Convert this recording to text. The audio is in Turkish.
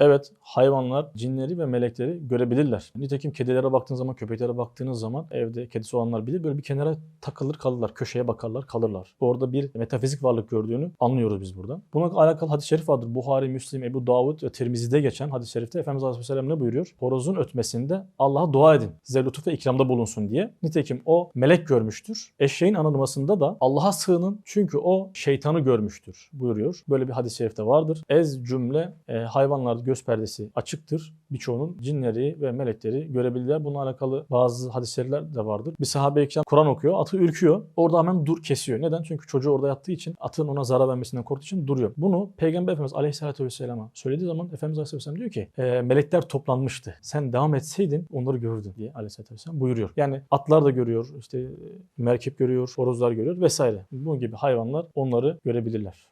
Evet hayvanlar cinleri ve melekleri görebilirler. Nitekim kedilere baktığınız zaman, köpeklere baktığınız zaman evde kedisi olanlar bilir. Böyle bir kenara takılır kalırlar. Köşeye bakarlar kalırlar. Orada bir metafizik varlık gördüğünü anlıyoruz biz buradan. Buna alakalı hadis-i şerif vardır. Buhari, Müslim, Ebu Davud ve Tirmizi'de geçen hadis-i şerifte Efendimiz Aleyhisselam ne buyuruyor? Horozun ötmesinde Allah'a dua edin. Size lütuf ve ikramda bulunsun diye. Nitekim o melek görmüştür. Eşeğin anılmasında da Allah'a sığının çünkü o şeytanı görmüştür buyuruyor. Böyle bir hadis-i şerifte vardır. Ez cümle e, hayvanlar göz perdesi açıktır. Birçoğunun cinleri ve melekleri görebilirler. Bununla alakalı bazı hadis-i şerifler de vardır. Bir sahabe-i Kur'an okuyor. Atı ürküyor. Orada hemen dur kesiyor. Neden? Çünkü çocuğu orada yattığı için atın ona zarar vermesinden korktuğu için duruyor. Bunu Peygamber Efendimiz Aleyhisselatü Vesselam'a söylediği zaman Efendimiz Aleyhisselam diyor ki e, melekler toplanmıştı. Sen devam etseydin onları görürdün diye Aleyhisselatü Vesselam buyuruyor. Yani atlar da görüyor, işte merkep görüyor, horozlar görüyor vesaire. Bunun gibi hayvanlar onları görebilirler.